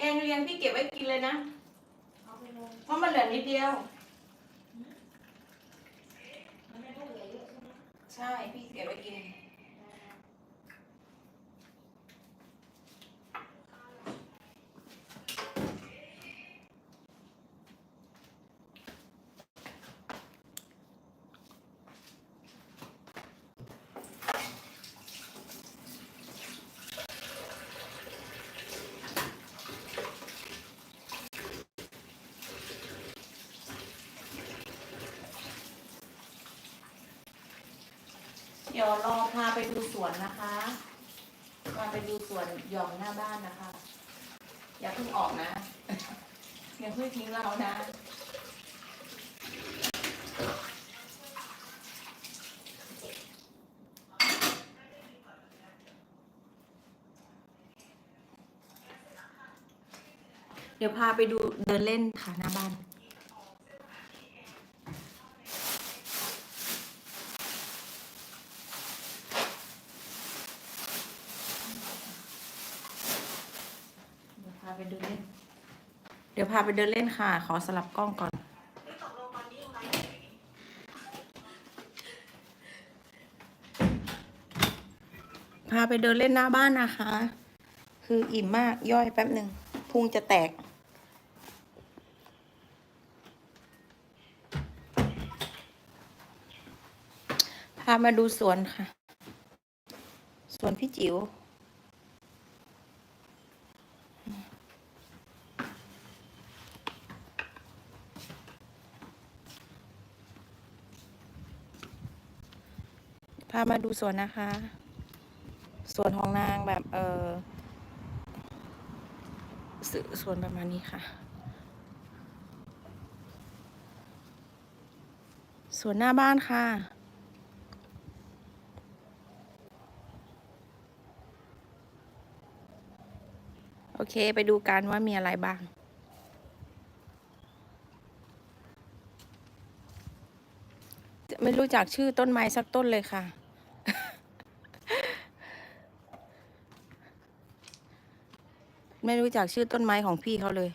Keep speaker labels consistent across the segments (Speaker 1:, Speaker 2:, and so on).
Speaker 1: แกงเลียงพี่เก็บไว้กินเลยนะ
Speaker 2: เอาไปลง
Speaker 1: เพราะมันเหลือนิดเดียว
Speaker 2: มันไม่ได้เหลือเยอะใช่ไหม
Speaker 1: ใช่ พี่เก็บไว้กิน ดี๋ยวรอพาไปดูสวนนะคะพาไปดูสวนหย่อมหน้าบ้านนะคะ อย่าเพิ่งออกนะอย่าเพิ่งทิ้งเรานะเดี๋ยวพาไปดูเดินเล่นค่ะหน้าบ้าน เดี๋ยวพา ไปเดินเล่น เดี๋ยวพาไปเดินเล่นค่ะ ขอสลับกล้องก่อน พาไปเดินเล่นหน้าบ้านนะคะ คืออิ่มมากย่อยแป๊บหนึ่งพุงจะแตกพามาดูสวนค่ะ สวนพี่จิ๋วามาดูสวนนะคะ สวนของนางแบบเออสสวนประมาณนี้ค่ะ สวนหน้าบ้านค่ะโอเค ไปดูกันว่ามีอะไรบ้าง ไม่รู้จักชื่อต้นไม้สักต้นเลยค่ะ ไม่รู้จักชื่อต้นไม้ของพี่เขาเลย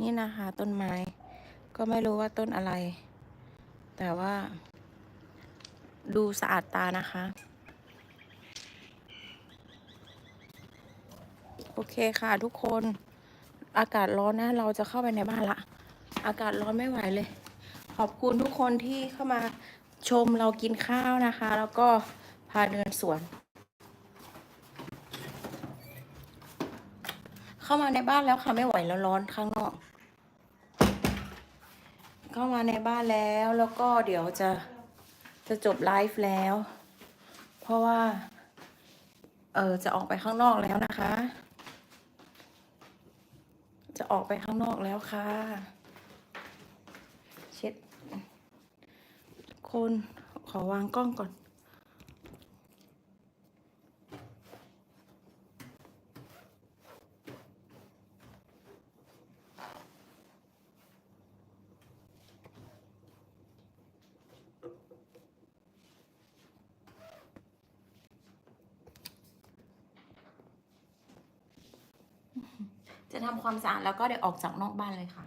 Speaker 1: นี่นะคะ ต้นไม้ ก็ไม่รู้ว่าต้นอะไร แต่ว่า ดูสะอาดตานะคะ โอเคค่ะทุกคน อากาศร้อนนะ เราจะเข้าไปในบ้านละ อากาศร้อนไม่ไหวเลย ขอบคุณทุกคนที่เข้ามาชมเรากินข้าวนะคะ แล้วก็พาเดินสวน เข้ามาในบ้านแล้วค่ะไม่ไหวแล้วร้อนข้างนอก เข้ามาในบ้านแล้วแล้วก็เดี๋ยวจะจะจบไลฟ์แล้ว เพราะว่า เออจะออกไปข้างนอกแล้วนะคะจะ ออกไปข้างนอกแล้วค่ะ เช็ดคนขอวางกล้องก่อน จะ ทำความสะอาดแล้วก็เดี๋ยวออกจากนอกบ้านเลยค่ะ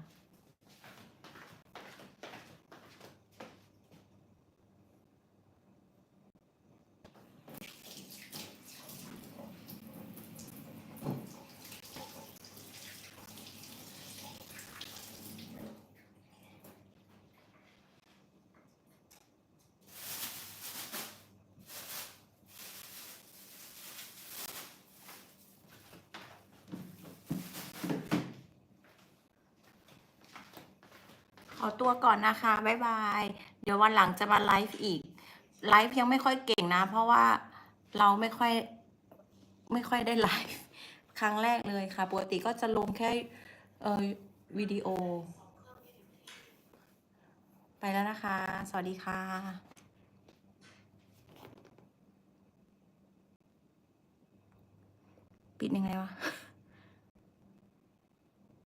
Speaker 1: ขอตัวก่อนนะคะบ๊ายบาย เดี๋ยววันหลังจะมาไลฟ์อีก ไลฟ์ยังไม่ค่อยเก่งนะ เพราะว่าเราไม่ค่อยไม่ค่อยได้ไลฟ์ครั้งแรกเลยค่ะ ปกติก็จะลงแค่เออวิดีโอ ไปแล้วนะคะ สวัสดีค่ะปิดยังไงวะ